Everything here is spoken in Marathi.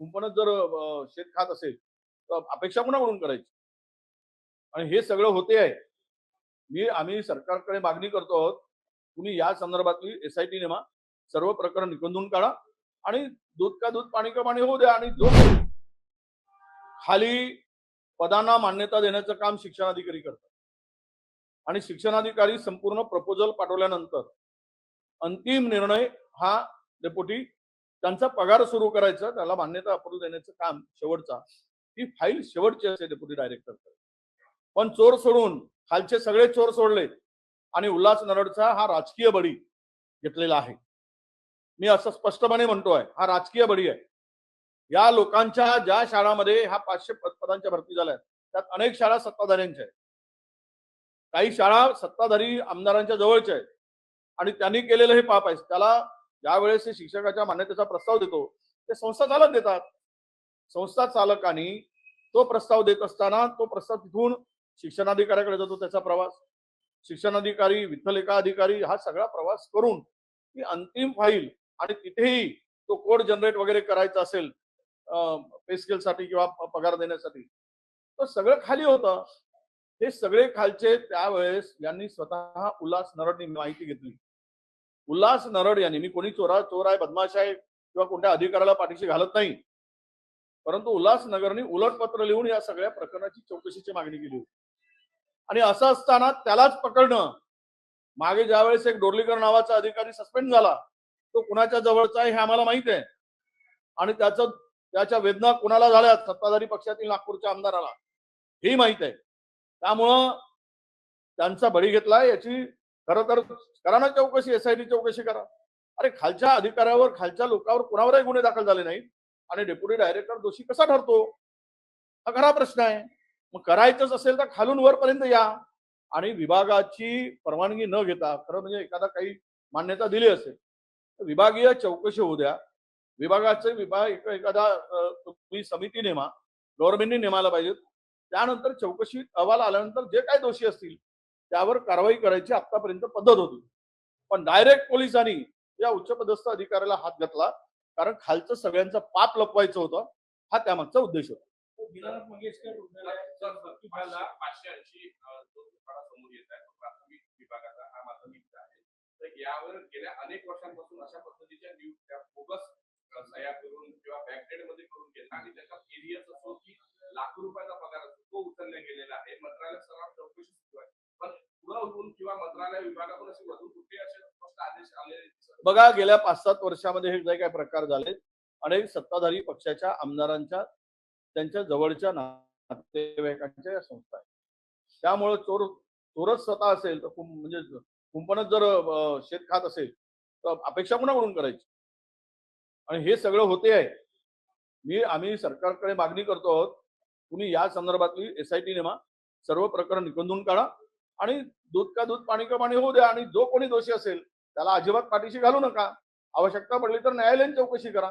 कुंपणच जर शेत खात असेल तर अपेक्षा कोणाकडून करायची. आणि हे सगळं होते आहे. मी आम्ही सरकारकडे मागणी करतो आहोत तुम्ही या संदर्भातली एस आय टी नेमा सर्व प्रकरण निकंदून काढा आणि दूध का दूध पाणी का पाणी होऊ द्या आणि जो खाली पदांना मान्यता देण्याचं काम शिक्षणाधिकारी करतात. आणि शिक्षणाधिकारी संपूर्ण प्रपोजल पाठवल्यानंतर अंतिम निर्णय हा डेप्युटी त्यांचा पगार सुरू करायचा त्याला मान्यता अप्रूव्ह देण्याचं काम शेवटचा ही फाईल शेवटची असते डेप्युटी डायरेक्टर पण चोर सोडून खालचे सगळे चोर सोडले आणि उल्हास नरडचा हा राजकीय बळी घेतलेला आहे. मी असं स्पष्टपणे म्हणतोय हा राजकीय बळी आहे. या लोकांच्या ज्या शाळामध्ये ह्या पाचशे पदांच्या भरती झाल्या त्यात अनेक शाळा सत्ताधाऱ्यांच्या आहेत. काही शाळा सत्ताधारी आमदारांच्या जवळच्या आहेत आणि त्यांनी केलेलं हे पाप आहे. त्याला ज्यावेळेस हे शिक्षकाच्या मान्यतेचा प्रस्ताव देतो ते संस्था चालक देतात. संस्था चालकांनी तो प्रस्ताव देत असताना तो प्रस्ताव तिथून शिक्षणाधिकाऱ्याकडे जातो त्याचा प्रवास. शिक्षणाधिकारी विठ्ठलेखा अधिकारी हा सगळा प्रवास करून ती अंतिम फाईल आणि तिथेही तो कोड जनरेट वगैरे करायचा असेल पे साठी किंवा पगार देण्यासाठी. तर सगळं खाली होतं. हे सगळे खालचे त्यावेळेस यांनी स्वतः उल्हास नरडनी माहिती घेतली. उल्हास नरड यांनी मी कोणी चोरा चोर आहे बदमाश आहे किंवा कोणत्या अधिकाऱ्याला पाठीशी घालत नाही. परंतु उल्हासनगरनी उलट पत्र लिहून या सगळ्या प्रकरणाची चौकशीची मागणी केली होती. आणि असं असताना त्यालाच पकडणं. मागे ज्यावेळेस एक डोरलीकर नावाचा अधिकारी सस्पेंड झाला तो कुणाच्या जवळचा आहे हे आम्हाला माहीत आहे. आणि त्याचं त्याच्या वेदना कुणाला झाल्या? सत्ताधारी पक्षातील नागपूरच्या आमदाराला. हे माहीत आहे. त्यामुळं त्यांचा बळी घेतला याची खरं तर करा ना चौकशी एसआयटी चौकशी करा. अरे खालच्या अधिकाऱ्यावर खालच्या लोकांवर कुणावरही गुन्हे दाखल झाले नाहीत. आणि डेप्युटी डायरेक्टर दोषी कसा ठरतो? हा खरा प्रश्न आहे. मग करायचंच असेल तर खालून वरपर्यंत या. आणि विभागाची परवानगी न घेता खरं म्हणजे एखादा काही मान्यता दिली असेल तर विभागीय चौकशी होऊ द्या. विभागाचे विभाग एखादा तुम्ही समिती नेमा गव्हर्नमेंटने नेमायला पाहिजेत. त्यानंतर चौकशी अहवाल आल्यानंतर जे काही दोषी असतील त्यावर कारवाई करायची आतापर्यंत पद्धत होती. पण डायरेक्ट पोलिसांनी या उच्चपदस्थ अधिकाऱ्याला हात घातला. कारण खालचं सगळ्यांचं पाप लपवायचं होतं. हा त्यामागचा उद्देश होता. मंगेशकर रुग्णालयाचा पाचशे ऐंशी जो समोर येत आहे प्राथमिक विभागाचा हा माध्यमिकचा आहे. तर यावर गेल्या अनेक वर्षांपासून अशा पद्धतीच्या नियुक्त्या बोगस अ, सह्या करून किंवा बॅकडेडमध्ये करून घेतात आणि त्याचा एरियाचा असो की लाखो रुपयाचा पगार असतो तो उचलला गेलेला आहे मंत्रालय सराव चौकशी सुरू आहे पण पुढे होऊन किंवा मंत्रालय विभागातून असे वधू कुठे असे स्पष्ट आदेश आलेले दिसत नाही. बघा गेल्या पाच सात वर्षामध्ये हे जे काही प्रकार झाले अनेक सत्ताधारी पक्षाच्या आमदारांच्या त्यांच्या जवळच्या नातेवाईकांच्या या संस्था आहेत. त्यामुळं चोर चोरच स्वतः असेल तर कुं- म्हणजे कुंपणच जर शेत खात असेल तर अपेक्षा कुणाकडून करायची? आणि हे सगळं होते आहे मी आम्ही सरकारकडे मागणी करतो आहोत तुम्ही या संदर्भातली एस आय टी नेमा सर्व प्रकरण निकंदून काढा. आणि दूध का दूध पाणी का पाणी होऊ द्या आणि जो कोणी दोषी असेल त्याला अजिबात पाठीशी घालू नका. आवश्यकता पडली तर न्यायालयीन चौकशी करा.